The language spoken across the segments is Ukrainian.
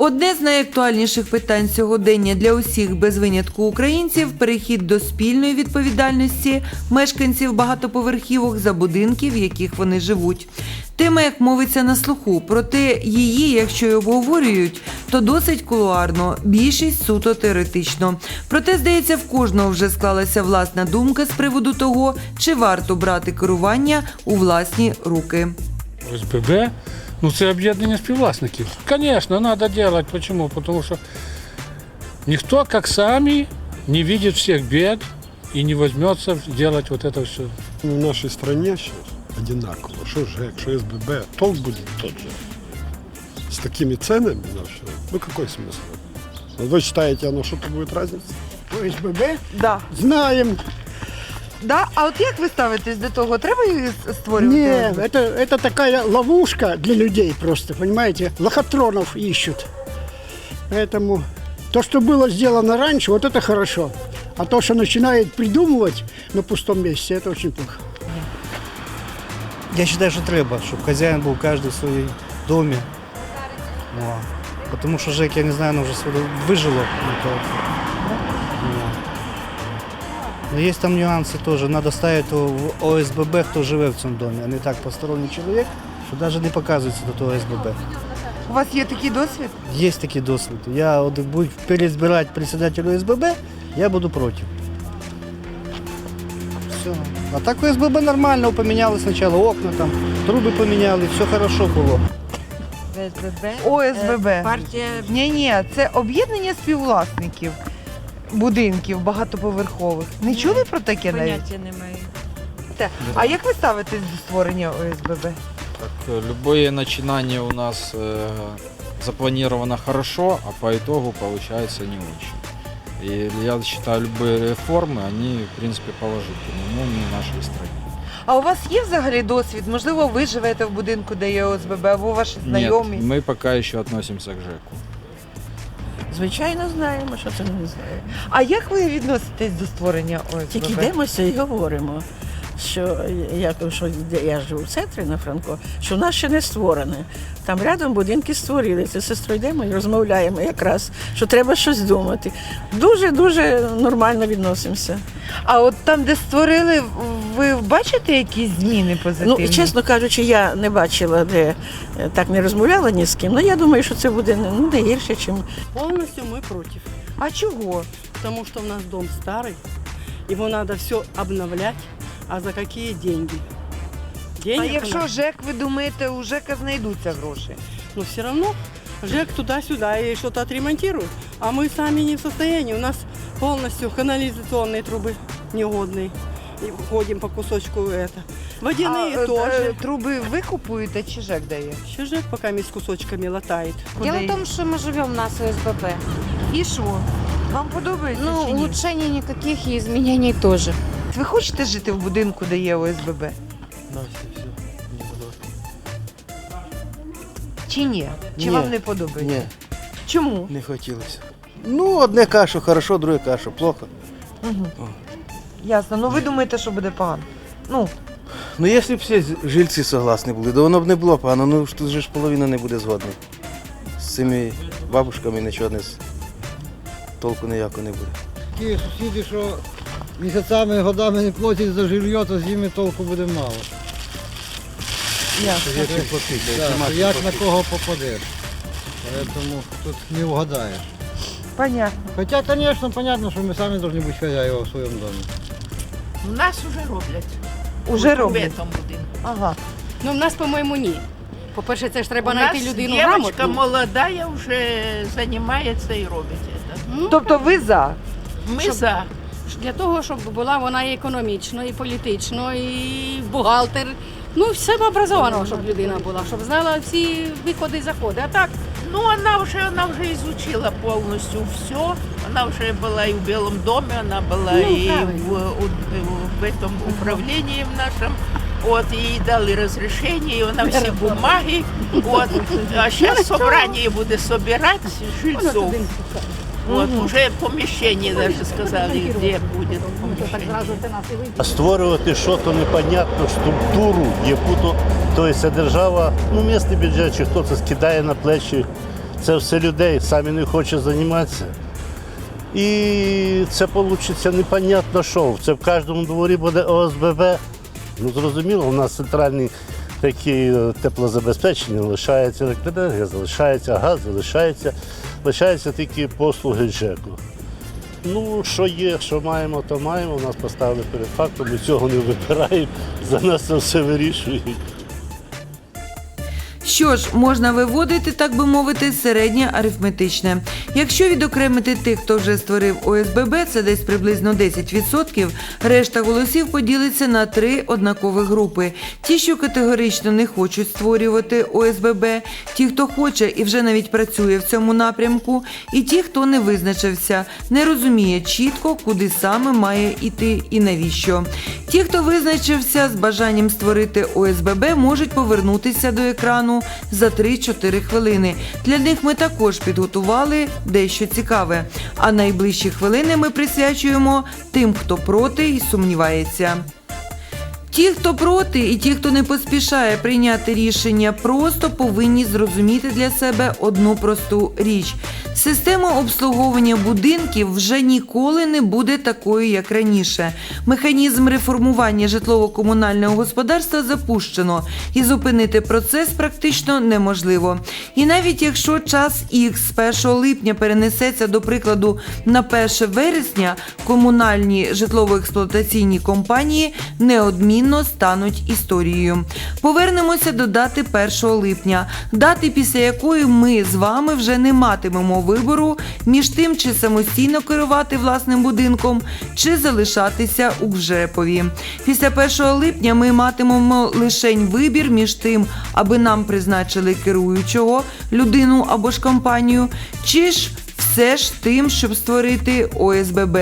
Одне з найактуальніших питань сьогодення для усіх без винятку українців перехід до спільної відповідальності мешканців багатоповерхівок за будинки, в яких вони живуть. Тема, як мовиться на слуху, проте її, якщо й обговорюють, то досить кулуарно, більшість суто теоретично. Проте, здається, в кожного вже склалася власна думка з приводу того, чи варто брати керування у власні руки. ОСББ, ну це об'єднання співвласників. Звісно, треба робити. Чому? Тому що ніхто, як самі, не бачить всіх бед і не візьметься робити вот это все. Ну, В нашей стране сейчас одинаково. Что ЖЭК, что СББ, толк будет тот же. С такими ценами на все. Ну какой смысл? Вот Вы считаете, оно что-то будет разница? ОСББ Да. знаем. Да? А от як ви ставитесь до того? Треба її Не, створювати? это, это такая ловушка для людей просто, понимаете? Лохотронов ищут. Поэтому то, что было сделано раньше, вот это хорошо. А то, что начинает придумывать на пустом месте, это очень плохо. Я вважаю, що треба, щоб хазяїн був кожен в своїй домі. О. Тому що ЖЕК, я не знаю, воно вже сюди вижило. Ну, то, о. Ну, є там нюанси теж. Треба ставити в ОСББ, хто живе в цьому домі, а не так посторонній чоловік, що навіть не показується до того ОСББ. У вас є такий досвід? Є такий досвід. Я от будь переизбирати председателя ОСББ, я буду проти. Все. А так ОСББ нормально, поміняли спочатку окна, там, труби поміняли, все хорошо було. ОСББ. Партія Ні, ні, це об'єднання співвласників будинків багатоповерхових. Не чули про таке навіть? поняття немає. А як ви ставитесь до створення ОСББ? Так, э, любое начинание у нас э, запланировано хорошо, а по итогу получается не очень. И я считаю, любые реформы, они, в принципе, положительные, но не в нашей стране. А у вас є взагалі досвід? Можливо, ви живете в будинку, де є ОСББ, або ваші знайомі? Нет, мы пока еще относимся к ЖЭКу. Звичайно, знаємо, що це не знає. А як ви відноситесь до створення ОСББ? Тільки йдемося і говоримо, що я, що я живу в центрі на Франко, що в нас ще не створене. Там рядом будинки створилися. З сестрою йдемо і розмовляємо якраз, що треба щось думати. Дуже-дуже нормально відносимося. А от там, де створили, ви бачите якісь зміни позитивні? Ну, чесно кажучи, я не бачила, де е, так не розмовляла ні з ким. Ну я думаю, що це буде ну, не гірше, ніж Полностью мы против, А чого? потому что у нас дом старый, его надо все обновлять, а за какие деньги? Денег А у якщо нас- ЖЕК, ви думаєте, у ЖЕКа знайдуться гроші? но все равно ЖЭК туда-сюда и что-то отремонтирует, а мы сами не в состоянии, у нас полностью канализационные трубы негодные, и ходим по кусочку это. Водяные а, е, тоже. е, Труби ви купуєте чи ЖЕК дає? Еще ЖЭК пока с кусочками латает. Куди Дело в їх? том, что мы живем на ОСББ. І що? Вам подобається Ну, чи ні? улучшений никаких и изменений тоже. Ви хочете жити в будинку, де є ОСББ? Чи ні? Чи Ні. вам не подобається? Ні, Чому? не хотілося. Ну, одне кашу хорошо, друге кашу плохо. Угу. Ясно. Ну ви думаєте, що буде погано? Ну, Ну, якщо б всі жильці согласні були, то воно б не було погано, ну ж тут же ж половина не буде згодна. З цими бабушками нічого не з- толку ніякого не буде. Ті сусіди, що місяцями, годами не платять за жилье, то з ними толку буде мало. ясно. Да, то як на кого попадеш. Тому тут не вгадаєш. Понятно. Хоча, звісно, понятно, що ми самі повинні бути хазяїва в своєму домі. У нас вже роблять. Уже роблять. будинку. Ага. Ну, в нас, по-моєму, ні. По-перше, це ж треба У знайти нас людину дівчинка грамотну. молода вже займається і робить це. Ну, Тобто ви за? Ми Щоб- за. Для того, щоб була вона і економічно, і політично, і бухгалтер. Ну, все образовано, щоб людина була, щоб знала всі виходи і заходи. А так, Ну, вона вже, вона вже изучила повністю все. Вона вже була і в Білому домі, вона була Ну, і в, у, в этом управлінні в нашому. От, їй дали розрішення, і вона всі бумаги. От, а зараз собрання буде собирати жильцов. От, уже поміщення даже сказали, де буде поміщення. А створювати щось непонятну структуру, яку то тобто держава, ну місний бюджет чи хто це скидає на плечі Це все людей, самі не хочуть займатися. І це вийде непонятно що. Це в кожному дворі буде ОСББ. Ну зрозуміло, у нас центральні такі е, теплозабезпечення, лишається електроенергія, залишається газ, залишається, лишаються тільки послуги ЖЕКу. Ну, що є, що маємо, то маємо. Нас поставили перед фактом, ми цього не вибираємо, за нас це все вирішують. Що ж, можна виводити, так би мовити, середнє арифметичне. Якщо відокремити тих, хто вже створив ОСББ, це десь приблизно 10%, решта голосів поділиться на три однакові групи: ті, що категорично не хочуть створювати ОСББ, ті, хто хоче і вже навіть працює в цьому напрямку, і ті, хто не визначився, не розуміє чітко, куди саме має іти і навіщо. Ті, хто визначився з бажанням створити ОСББ, можуть повернутися до екрану за 3-4 хвилини. Для них ми також підготували дещо цікаве. А найближчі хвилини ми присвячуємо тим, хто проти і сумнівається. Ті, хто проти, і ті, хто не поспішає прийняти рішення, просто повинні зрозуміти для себе одну просту річ: система обслуговування будинків вже ніколи не буде такою, як раніше. Механізм реформування житлово-комунального господарства запущено, і зупинити процес практично неможливо. І навіть якщо час X з 1 липня перенесеться до прикладу на 1 вересня, комунальні житлово-експлуатаційні компанії неодмінно стануть історією. Повернемося до дати 1 липня, дати після якої ми з вами вже не матимемо вибору між тим, чи самостійно керувати власним будинком, чи залишатися у ЖЕПові. Після 1 липня ми матимемо лише вибір між тим, аби нам призначили керуючого людину або ж компанію, чи ж все ж тим, щоб створити ОСББ.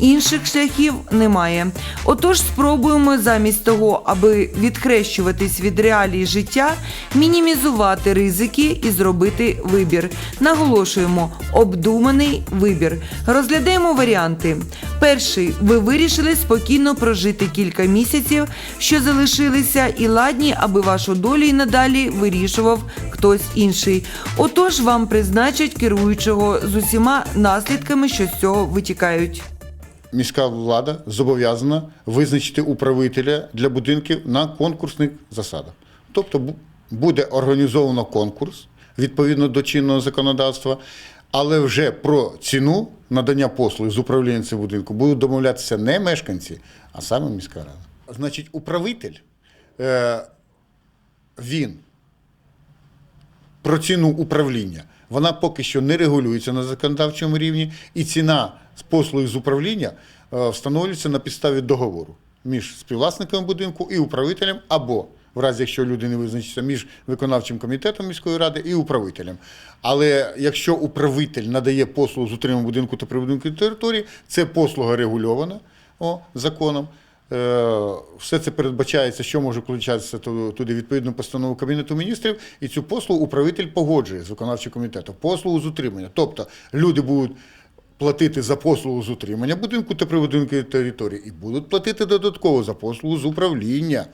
Інших шляхів немає. Отож, спробуємо замість того, аби відхрещуватись від реалій життя, мінімізувати ризики і зробити вибір. Наголошуємо, обдуманий вибір. Розглядаємо варіанти. Перший, ви вирішили спокійно прожити кілька місяців, що залишилися, і ладні, аби вашу долю і надалі вирішував хтось інший. Отож, вам призначать керуючого з усіма наслідками, що з цього витікають. міська влада зобов'язана визначити управителя для будинків на конкурсних засадах. Тобто буде організовано конкурс відповідно до чинного законодавства, але вже про ціну надання послуг з управління цього будинку будуть домовлятися не мешканці, а саме міська рада. Значить, управитель е, він про ціну управління. Вона поки що не регулюється на законодавчому рівні, і ціна з послуг з управління е, встановлюється на підставі договору між співвласником будинку і управителем, або в разі, якщо люди не визначаться, між виконавчим комітетом міської ради і управителем. Але якщо управитель надає послугу з утримання будинку та прибудинкової території, це послуга регульована о, законом. Е, Все це передбачається, що може включатися туди відповідну постанову Кабінету міністрів, і цю послугу управитель погоджує з виконавчим комітетом. Послугу з утримання. Тобто люди будуть платити за послугу з утримання будинку та прибудинкової території і будуть платити додатково за послугу з управління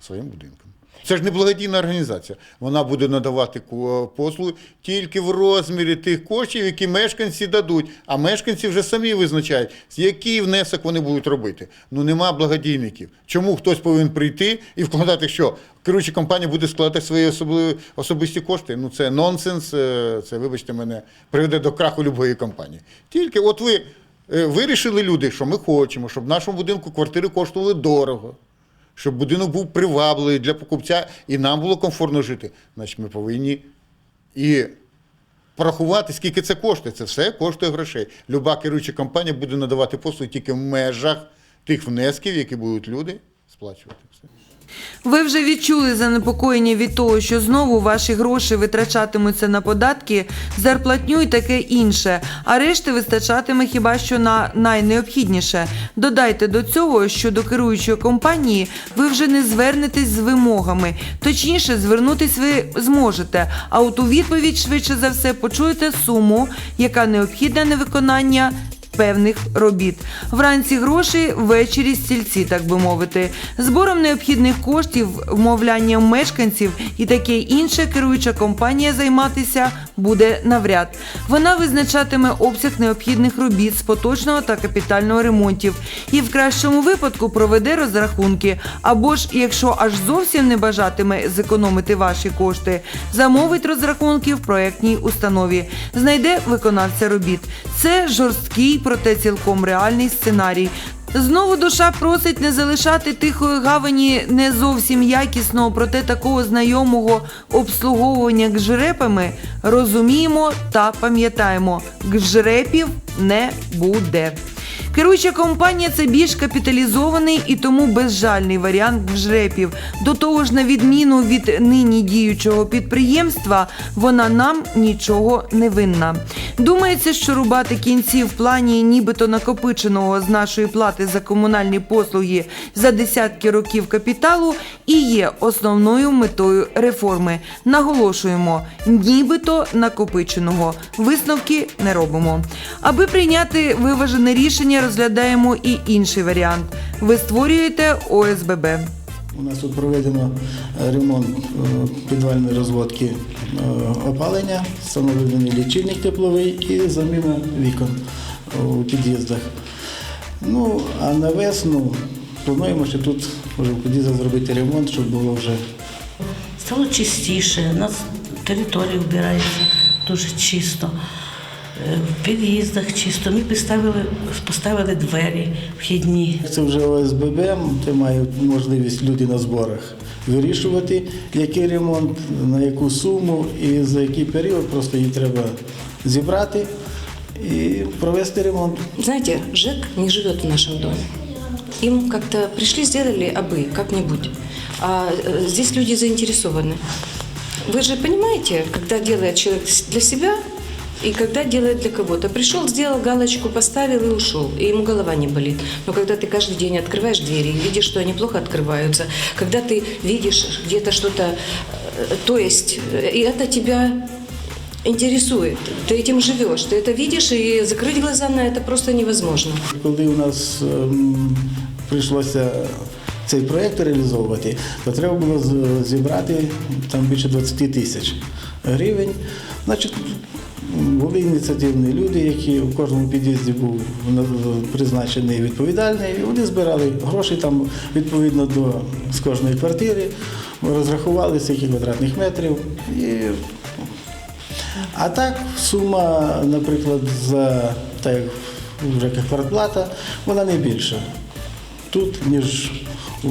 своїм будинком. Це ж не благодійна організація. Вона буде надавати ко- послуги тільки в розмірі тих коштів, які мешканці дадуть. А мешканці вже самі визначають, який внесок вони будуть робити. Ну нема благодійників. Чому хтось повинен прийти і вкладати, що керуюча компанія буде складати свої особливі особисті кошти? Ну це нонсенс. е, Це, вибачте мене, приведе до краху любої компанії. Тільки от ви е, вирішили люди, що ми хочемо, щоб в нашому будинку квартири коштували дорого щоб будинок був привабливий для покупця і нам було комфортно жити. Значить, ми повинні і порахувати, скільки це коштує. Це все коштує грошей. Люба керуюча компанія буде надавати послуги тільки в межах тих внесків, які будуть люди сплачувати. Ви вже відчули занепокоєння від того, що знову ваші гроші витрачатимуться на податки, зарплатню і таке інше, а решти вистачатиме хіба що на найнеобхідніше. Додайте до цього, що до керуючої компанії ви вже не звернетесь з вимогами. Точніше, звернутись ви зможете, а от у відповідь швидше за все почуєте суму, яка необхідна на виконання певних робіт. Вранці гроші, ввечері стільці, так би мовити. Збором необхідних коштів, вмовлянням мешканців і таке інше керуюча компанія займатися буде навряд. Вона визначатиме обсяг необхідних робіт з поточного та капітального ремонтів і в кращому випадку проведе розрахунки. Або ж, якщо аж зовсім не бажатиме зекономити ваші кошти, замовить розрахунки в проектній установі, знайде виконавця робіт. Це жорсткий, проте цілком реальний сценарій. Знову душа просить не залишати тихої гавані не зовсім якісного, проте такого знайомого обслуговування гжрепами. Розуміємо та пам'ятаємо, гжрепів не буде. Керуюча компанія це більш капіталізований і тому безжальний варіант гжрепів. До того ж, на відміну від нині діючого підприємства, вона нам нічого не винна. Думається, що рубати кінці в плані нібито накопиченого з нашої плати за комунальні послуги за десятки років капіталу і є основною метою реформи. Наголошуємо, нібито накопиченого. Висновки не робимо. Аби прийняти виважене рішення, розглядаємо і інший варіант. Ви створюєте ОСББ. У нас тут проведено е, ремонт е, підвальної розводки е, опалення, встановлений лічильник тепловий і заміна вікон у під'їздах. Ну, а на весну плануємо, що тут вже в під'їздах зробити ремонт, щоб було вже Стало чистіше, у нас територія вбирається дуже чисто Е, В під'їздах чисто. Ми поставили, поставили двері вхідні. Це вже ОСББ, де мають можливість люди на зборах вирішувати, який ремонт, на яку суму і за який період. Просто її треба зібрати і провести ремонт. Знаете, ЖЭК не живет в нашем доме. Им как-то пришли, сделали обы как-нибудь. А э, здесь люди заинтересованы. Вы же понимаете, когда делает человек для себя и когда делает для кого-то. Пришел, сделал галочку, поставил и ушел, и ему голова не болит. Но когда ты каждый день открываешь двери и видишь, что они плохо открываются, когда ты видишь где-то что-то, э, то есть, э, и это тебя интересует. Ты этим живешь, ты это видишь, и закрыть глаза на это просто невозможно. Коли у нас ем, прийшлося цей проєкт реалізовувати, то треба було з- зібрати там більше 20 тисяч гривень. Значить, Були ініціативні люди, які в кожному під'їзді був призначений відповідальний, вони збирали гроші там відповідно до з кожної квартири, розрахували скільки квадратних метрів. І а так, сума, наприклад, за так як вже квартплата, вона не більша тут, ніж у,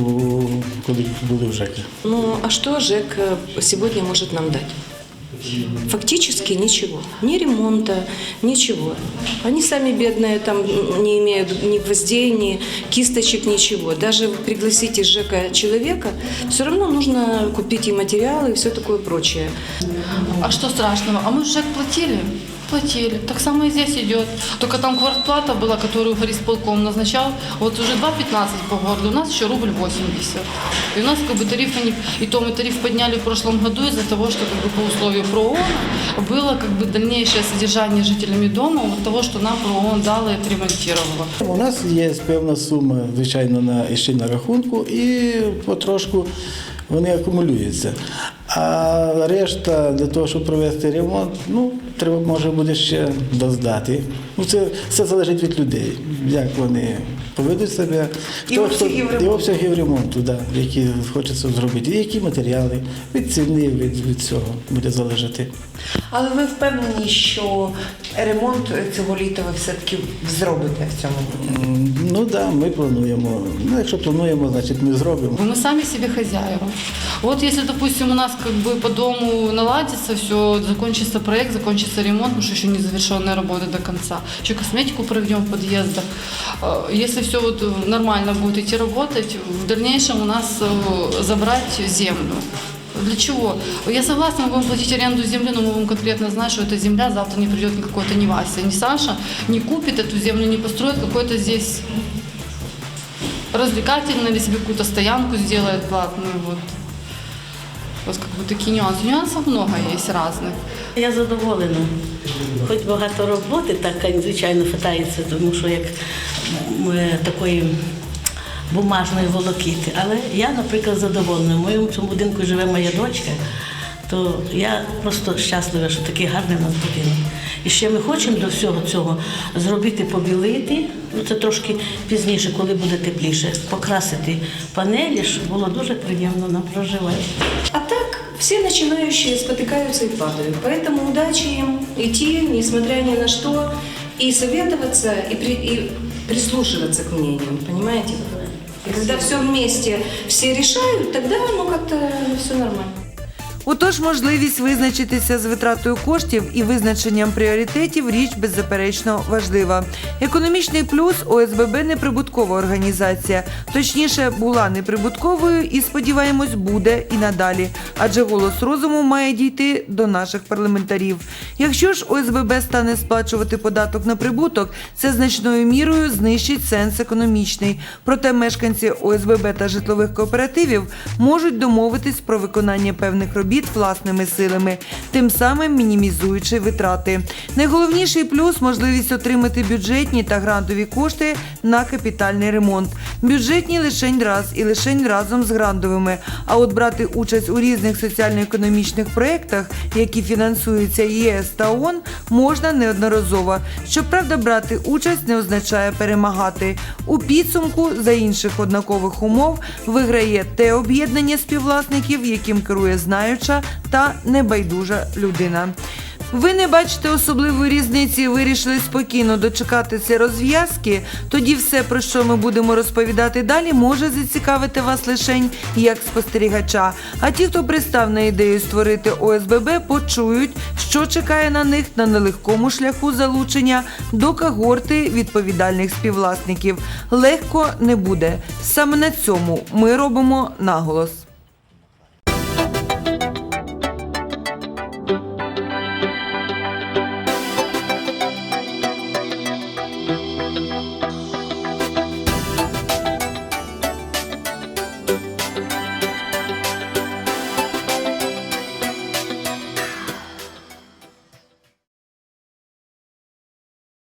коли були в ЖЕКі. Ну, а что ЖЭК э, сегодня может нам дать? Фактически ничего. Ни ремонта, ничего. Они сами бедные, там не имеют ни гвоздей, ни кисточек, ничего. Даже пригласить из ЖЭКа человека, все равно нужно купить и материалы, и все такое прочее. А что страшного? А мы в ЖЭК платили? Платили. Так само и здесь идет. Только там квартплата была, которую горисполком назначал. Вот уже 2,15 по городу, у нас еще рубль 80. И у нас как бы тарифы не... И то мы тариф подняли в прошлом году из-за того, что как бы по условию ПРООН было как бы дальнейшее содержание жителями дома от того, что нам ПРООН дало и отремонтировало. У нас є певна сума, звичайно, на ще на рахунку, і потрошку вони акумулюються. А решта для того, щоб провести ремонт, ну треба може буде ще доздати. Ну це все залежить від людей, як вони поведуть себе, І обсягів і обсягів ремонту, да, які хочеться зробити, і які матеріали від ціни, від, від цього буде залежати. Але ви впевнені, що ремонт цього літа ви все-таки зробите в цьому? М, Ну так, да, ми плануємо. Ну, якщо плануємо, значить ми зробимо. Мы сами себе хозяева. Вот если, допустим, у нас как бы по дому наладится все, закончится проект, закончится ремонт, потому что еще не завершенная работа до конца, еще косметику проведем в подъездах. Э, Если все вот э, нормально будет идти работать, в дальнейшем у нас э, забрать землю. Для чего? Я согласна, мы будем платить аренду земли, но мы будем конкретно знать, что эта земля завтра не придет ни какой-то ни Вася, ни Саша, не купит эту землю, не построит какой-то здесь развлекательно или себе какую-то стоянку сделает платную. Вот. Вот как бы такие нюансы. Нюансов много есть разных. Я задоволена. Хоч багато роботи, так звичайно хитається, тому що як м, е, такої бумажної волокіти. Але я, наприклад, задоволена. В моєму цьому будинку живе моя дочка, то я просто щаслива, що такий гарний у нас будинок. І ще ми хочемо до всього цього зробити, побілити, ну це трошки пізніше, коли буде тепліше, покрасити панелі, щоб було дуже приємно нам проживати. А так, все начинающие спотыкаются и падают. Поэтому удачи им идти, несмотря ни на что, и советоваться, и, при- и прислушиваться к мнениям, понимаете? И когда все вместе все решают, тогда ну как-то все нормально. Отож, можливість визначитися з витратою коштів і визначенням пріоритетів річ беззаперечно важлива. Економічний плюс ОСББ неприбуткова організація, точніше, була неприбутковою і сподіваємось, буде і надалі. Адже голос розуму має дійти до наших парламентарів. Якщо ж ОСББ стане сплачувати податок на прибуток, це значною мірою знищить сенс економічний. Проте мешканці ОСББ та житлових кооперативів можуть домовитись про виконання певних робіт власними силами, тим самим мінімізуючи витрати. Найголовніший плюс можливість отримати бюджетні та грантові кошти на капітальний ремонт. Бюджетні лишень раз і лишень разом з грантовими. А от брати участь у різних соціально-економічних проєктах, які фінансуються ЄС та ООН, можна неодноразово. Щоправда, брати участь не означає перемагати. У підсумку за інших однакових умов виграє те об'єднання співвласників, яким керує знаюча та небайдужа людина. Ви не бачите особливої різниці і вирішили спокійно дочекатися розв'язки, тоді все, про що ми будемо розповідати далі, може зацікавити вас лишень як спостерігача. А ті, хто пристав на ідею створити ОСББ, почують, що чекає на них на нелегкому шляху залучення до когорти відповідальних співвласників. Легко не буде. Саме на цьому ми робимо наголос.